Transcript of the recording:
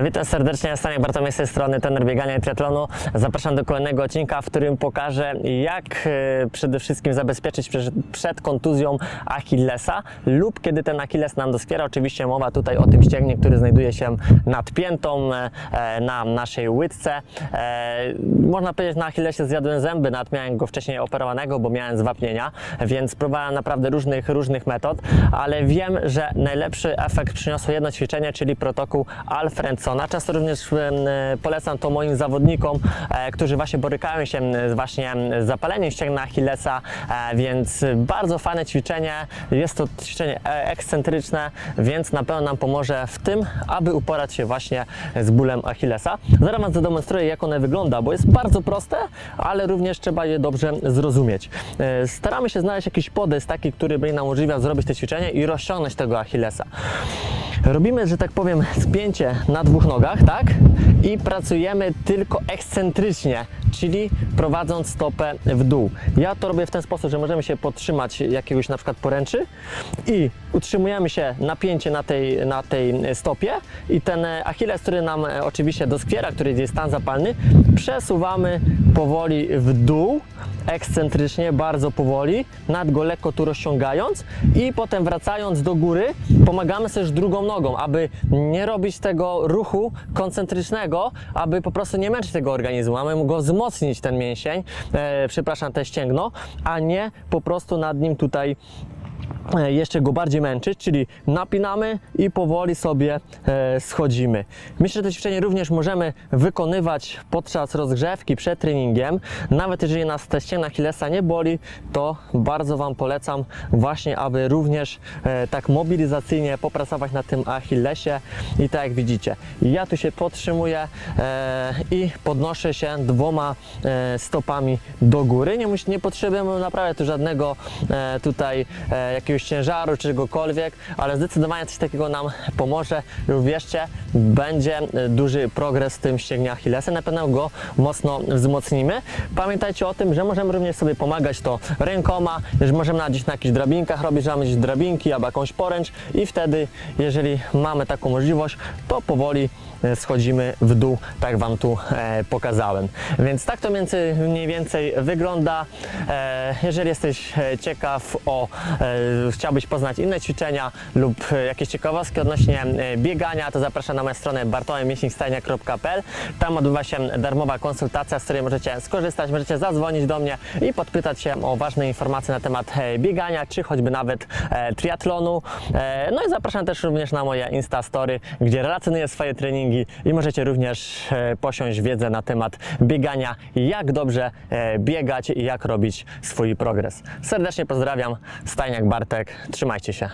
Witam serdecznie, Staniek Bartomiej z tej strony, trener biegania i triatlonu. Zapraszam do kolejnego odcinka, w którym pokażę jak e, przede wszystkim zabezpieczyć przed, kontuzją Achillesa lub kiedy ten Achilles nam doskwiera. Oczywiście mowa tutaj o tym ścięgnie, który znajduje się nad piętą e, na naszej łydce. E, Można powiedzieć na Achillesie zjadłem zęby, nawet miałem go wcześniej operowanego, bo miałem zwapnienia, więc próbowałem naprawdę różnych, różnych metod, ale wiem, że najlepszy efekt przyniosło jedno ćwiczenie, czyli protokół Alfredsona. Często również em, polecam to moim zawodnikom, e, którzy właśnie borykają się z właśnie m, zapaleniem ścięgna Achillesa, e, więc bardzo fajne ćwiczenie. Jest to ćwiczenie e, ekscentryczne, więc na pewno nam pomoże w tym, aby uporać się właśnie z bólem Achillesa. Zaraz Wam zademonstruję, jak one wygląda, bo jest bardzo proste, ale również trzeba je dobrze zrozumieć. E, Staramy się znaleźć jakiś podest taki, który by nam umożliwiał zrobić te ćwiczenie i rozciągnąć tego Achillesa. Robimy, że tak powiem, spięcie na dwóch nogach, tak? I pracujemy tylko ekscentrycznie, czyli prowadząc stopę w dół. Ja to robię w ten sposób, że możemy się podtrzymać jakiegoś na przykład poręczy i utrzymujemy się napięcie na tej, na tej stopie i ten Achilles, który nam oczywiście doskwiera, który jest stan zapalny, przesuwamy powoli w dół, ekscentrycznie, bardzo powoli, nad go lekko tu rozciągając i potem wracając do góry, pomagamy sobie drugą nogą, aby nie robić tego ruchu koncentrycznego, aby po prostu nie męczyć tego organizmu, mamy go wzmocnić ten mięsień, e, przepraszam, te ścięgno, a nie po prostu nad nim tutaj jeszcze go bardziej męczyć, czyli napinamy i powoli sobie e, schodzimy. Myślę, że to ćwiczenie również możemy wykonywać podczas rozgrzewki przed treningiem. Nawet jeżeli nas te ścięgna Achillesa nie boli, to bardzo Wam polecam właśnie, aby również e, tak mobilizacyjnie popracować na tym Achillesie i tak jak widzicie, ja tu się podtrzymuję e, i podnoszę się dwoma e, stopami do góry. Nie, nie potrzebujemy naprawdę tu żadnego e, tutaj e, jakiegoś ciężaru czy czegokolwiek, ale zdecydowanie coś takiego nam pomoże i uwierzcie, będzie duży progres w tym ścięgnie Achillesa. Na pewno go mocno wzmocnimy. Pamiętajcie o tym, że możemy również sobie pomagać to rękoma, że możemy na gdzieś na jakichś drabinkach robić, że mamy gdzieś drabinki albo jakąś poręcz i wtedy, jeżeli mamy taką możliwość, to powoli e, schodzimy w dół, tak Wam tu e, pokazałem. Więc tak to mniej więcej wygląda. E, jeżeli jesteś e, ciekaw o, e, chciałbyś poznać inne ćwiczenia lub e, jakieś ciekawostki odnośnie e, biegania, to zapraszam na moją stronę bartłomiemięśnikstajnia.pl. Tam odbywa się darmowa konsultacja, z której możecie skorzystać, możecie zadzwonić do mnie i podpytać się o ważne informacje na temat e, biegania, czy choćby nawet triatlonu. No i zapraszam też również na moje Insta Story, gdzie relacjonuję swoje treningi i możecie również posiąść wiedzę na temat biegania, jak dobrze biegać i jak robić swój progres. Serdecznie pozdrawiam, Stajniak Bartek, trzymajcie się.